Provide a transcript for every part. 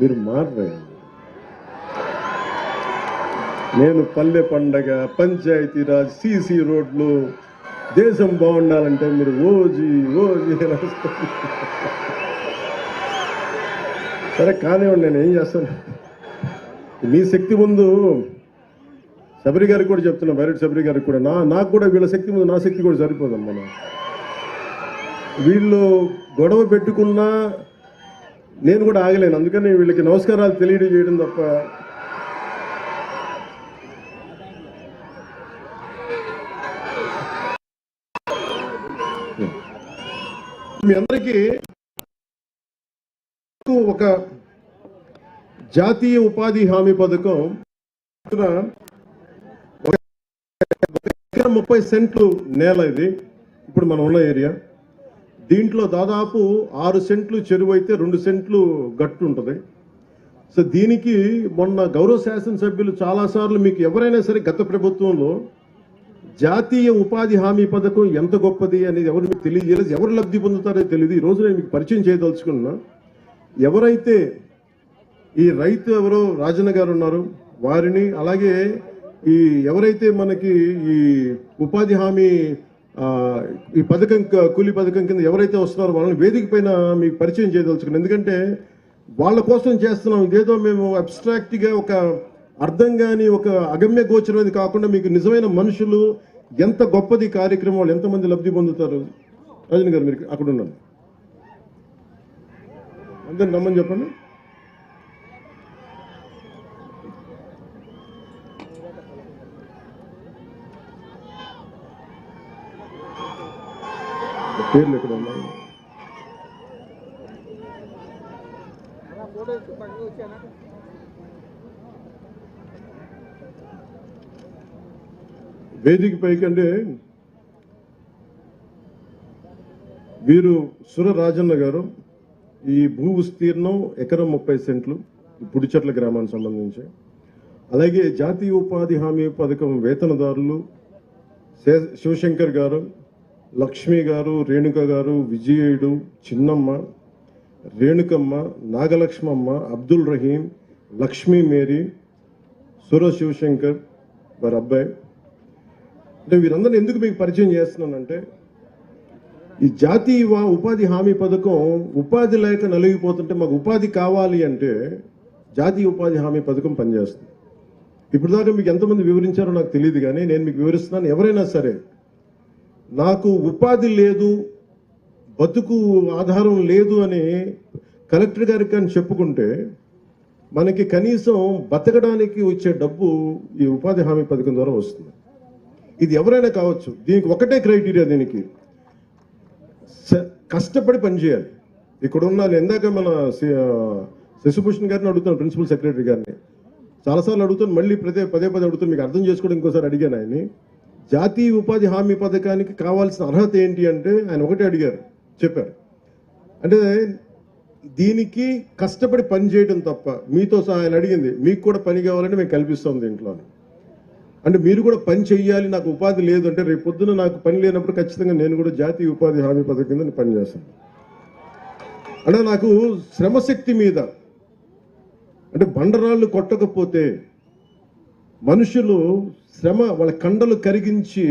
మీరు మారరే. నేను పల్లె పండగ పంచాయతీరాజ్ సీసీ రోడ్లు దేశం బాగుండాలంటే మీరు ఓజీ ఓజీ అని సరే కానివ్వండి నేను ఏం చేస్తాను? మీ శక్తి ముందు శబరి గారికి కూడా చెప్తున్నా బైరెడ్ శబరి గారికి కూడా. నా నాకు కూడా వీళ్ళ శక్తి ముందు నా శక్తి కూడా సరిపోదమ్మా. వీళ్ళు గొడవ పెట్టుకున్నా నేను కూడా ఆగలేను. అందుకని వీళ్ళకి నమస్కారాలు తెలియజేయడం తప్ప మీ అందరికీ ఒక జాతీయ ఉపాధి హామీ పథకం. ముప్పై సెంట్లు నేల ఇది. ఇప్పుడు మనం ఉన్న ఏరియా. దీంట్లో దాదాపు ఆరు సెంట్లు చెరువు అయితే రెండు సెంట్లు గట్టు ఉంటుంది. సో దీనికి మొన్న గౌరవ శాసనసభ్యులు చాలాసార్లు మీకు ఎవరైనా సరే గత ప్రభుత్వంలో జాతీయ ఉపాధి హామీ పథకం ఎంత గొప్పది అనేది ఎవరు మీకు తెలియజేయలేదు. ఎవరు లబ్ధి పొందుతారో తెలియదు. ఈ రోజు నేను మీకు పరిచయం చేయదలుచుకున్నా. ఎవరైతే ఈ రైతు ఎవరో రాజన్న గారు ఉన్నారు వారిని అలాగే ఈ ఎవరైతే మనకి ఈ ఉపాధి హామీ ఈ పథకం క- కూలీ పథకం కింద ఎవరైతే వస్తున్నారో వాళ్ళని వేదిక పైన మీకు పరిచయం చేయదలుచుకున్నాను. ఎందుకంటే వాళ్ళ కోసం చేస్తున్నాం. ఇదేదో మేము అబ్స్ట్రాక్ట్గా ఒక అర్థం కాని ఒక అగమ్య గోచరమైనది కాకుండా మీకు నిజమైన మనుషులు ఎంత గొప్పది కార్యక్రమం వాళ్ళు ఎంతమంది లబ్ధి పొందుతారు? రజని గారు మీరు అక్కడ ఉన్నాను అందరిని నమ్మని చెప్పండి. పేర్లు ఇక్కడ ఉన్నాయి? వేదిక పైకంటే వీరు సుర రాజన్న గారు ఈ భూ విస్తీర్ణం ఎకరం ముప్పై సెంట్లు పుడిచెట్ల గ్రామానికి సంబంధించి. అలాగే జాతీయ ఉపాధి హామీ పథకం వేతనదారులు శే- శివశంకర్ గారు లక్ష్మి గారు రేణుక గారు విజయుడు చిన్నమ్మ రేణుకమ్మ నాగలక్ష్మమ్మ అబ్దుల్ రహీం లక్ష్మీ మేరీ సుర శివశంకర్ వారి అబ్బాయి. అంటే వీరందరిని ఎందుకు మీకు పరిచయం చేస్తున్నానంటే ఈ జాతీయ ఉపాధి హామీ పథకం ఉపాధి లేక నలిగిపోతుంటే మాకు ఉపాధి కావాలి అంటే జాతీయ ఉపాధి హామీ పథకం పనిచేస్తుంది. ఇప్పుడు దాకా మీకు ఎంతమంది వివరించారో నాకు తెలియదు కానీ నేను మీకు వివరిస్తున్నాను. ఎవరైనా సరే నాకు ఉపాధి లేదు బతుకు ఆధారం లేదు అని కలెక్టర్ గారికి కానీ చెప్పుకుంటే మనకి కనీసం బతకడానికి వచ్చే డబ్బు ఈ ఉపాధి హామీ పథకం ద్వారా వస్తుంది. ఇది ఎవరైనా కావచ్చు దీనికి ఒకటే క్రైటీరియా దీనికి. స- కష్టపడి పనిచేయాలి ఇక్కడ ఉన్న ఇందాక మన శశిభూషణ్ గారిని అడుగుతాను ప్రిన్సిపల్ సెక్రటరీ గారిని. చాలాసార్లు అడుగుతాను మళ్ళీ ప్రదే పదే పదే అడుగుతాను మీకు అర్థం చేసుకోవడం ఇంకోసారి అడిగాను ఆయన్ని. జాతీయ ఉపాధి హామీ పథకానికి కావాల్సిన అర్హత ఏంటి అంటే ఆయన ఒకటే అడిగారు చెప్పారు. అంటే దీనికి కష్టపడి పని చేయడం తప్ప మీతో సహా ఆయన అడిగింది మీకు కూడా పని కావాలంటే మేము కల్పిస్తాం దీంట్లో అంటే మీరు కూడా పని చెయ్యాలి నాకు ఉపాధి లేదు అంటే రేపు పొద్దున నాకు పని లేనప్పుడు ఖచ్చితంగా నేను కూడా జాతీయ ఉపాధి హామీ పథకం కింద పని చేస్తాను. అంటే నాకు శ్రమశక్తి మీద అంటే బండరాళ్ళు కొట్టకపోతే మనుషులు శ్రమ వాళ్ళ కండలు కరిగించి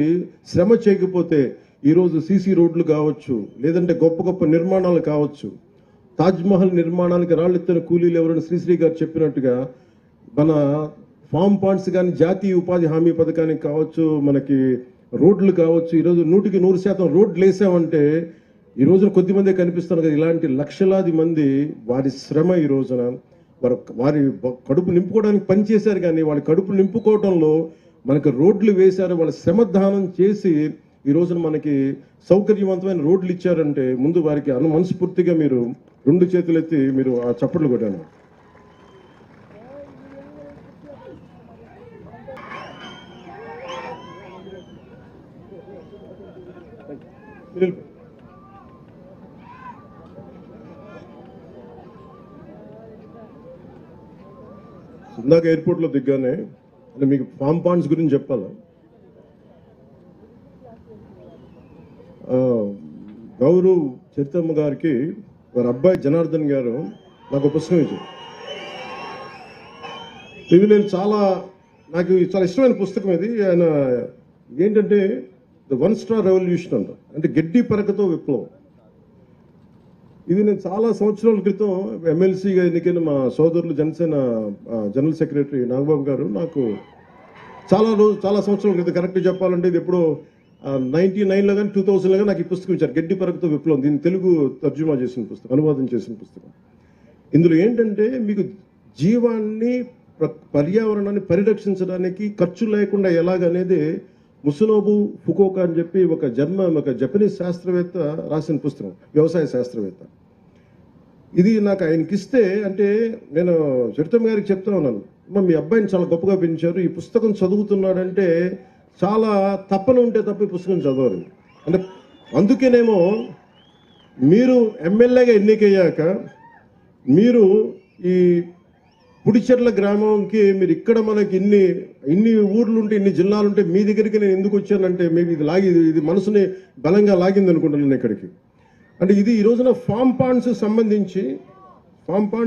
శ్రమ చేయకపోతే ఈరోజు సీసీ రోడ్లు కావచ్చు లేదంటే గొప్ప గొప్ప నిర్మాణాలు కావచ్చు. తాజ్మహల్ నిర్మాణానికి రాళ్ళెత్తిన కూలీలు ఎవరైనా శ్రీశ్రీ గారు చెప్పినట్టుగా మన ఫామ్ పాండ్స్ కానీ జాతీయ ఉపాధి హామీ పథకానికి కావచ్చు మనకి రోడ్లు కావచ్చు ఈరోజు నూటికి నూరు శాతం రోడ్లు వేసామంటే ఈ రోజున కొద్ది మందే కనిపిస్తున్నారు కదా ఇలాంటి లక్షలాది మంది వారి శ్రమ ఈ రోజున. వారి వారి కడుపు నింపుకోవడానికి పనిచేశారు కానీ వాళ్ళ కడుపు నింపుకోవడంలో మనకు రోడ్లు వేశారు వాళ్ళ శ్రమదానం చేసి ఈ రోజున మనకి సౌకర్యవంతమైన రోడ్లు ఇచ్చారంటే ముందు వారికి అను మనస్ఫూర్తిగా మీరు రెండు చేతులు ఎత్తి మీరు ఆ చప్పట్లు కొట్టాను మీరు ఇందాక ఎయిర్పోర్ట్లో దిగ్గానే అంటే మీకు ఫామ్ పాండ్స్ గురించి చెప్పాలా? గౌరు గౌరవ్ చరితమ్మ గారికి వారి అబ్బాయి జనార్దన్ గారు నాకు ఒక పుస్తకం ఇచ్చారు ఇది నేను చాలా నాకు చాలా ఇష్టమైన పుస్తకం ఇది. ఆయన ఏంటంటే ద వన్ స్టార్ రెవల్యూషన్ అంట. అంటే గడ్డి పరకతో విప్లవం. ఇది నేను చాలా సంవత్సరాల క్రితం ఎమ్మెల్సీగా ఎన్నికైన మా సోదరులు జనసేన జనరల్ సెక్రటరీ నాగబాబు గారు నాకు చాలా రోజు చాలా సంవత్సరాల క్రితం కరెక్ట్ చెప్పాలంటే ఇది ఎప్పుడో నైన్టీ నైన్లో కానీ టూ థౌసండ్లో కానీ నాకు ఈ పుస్తకం ఇచ్చారు. గడ్డి పరకతో విప్లవం. దీన్ని తెలుగు తర్జుమా చేసిన పుస్తకం అనువాదం చేసిన పుస్తకం. ఇందులో ఏంటంటే మీకు జీవాన్ని ప్ర- పర్యావరణాన్ని పరిరక్షించడానికి ఖర్చు లేకుండా ఎలాగనేది ముసునోబు ఫుకోకా అని చెప్పి ఒక జన్మ ఒక జపనీస్ శాస్త్రవేత్త రాసిన పుస్తకం వ్యవసాయ శాస్త్రవేత్త. ఇది నాకు ఆయనకి ఇస్తే అంటే నేను చరితమ్మ గారికి చెప్తా ఉన్నాను. అమ్మ మీ అబ్బాయిని చాలా గొప్పగా పెంచారు. ఈ పుస్తకం చదువుతున్నాడంటే చాలా తప్పన ఉంటే తప్ప ఈ పుస్తకం చదవరు అంటే అందుకేనేమో మీరు ఎమ్మెల్యేగా ఎన్నికయ్యాక మీరు ఈ పుడిచెర్ల గ్రామంకి మీరు ఇక్కడ మనకి ఇన్ని ఇన్ని ఊర్లు ఉంటే ఇన్ని జిల్లాలుంటే మీ దగ్గరికి నేను ఎందుకు వచ్చానంటే మేబీ ఇది లాగి ఇది- ఇది మనసుని బలంగా లాగింది అనుకుంటున్నాను ఇక్కడికి. అంటే ఇది ఈ రోజున ఫామ్ పాండ్స్ సంబంధించి ఫామ్ పాండ్స్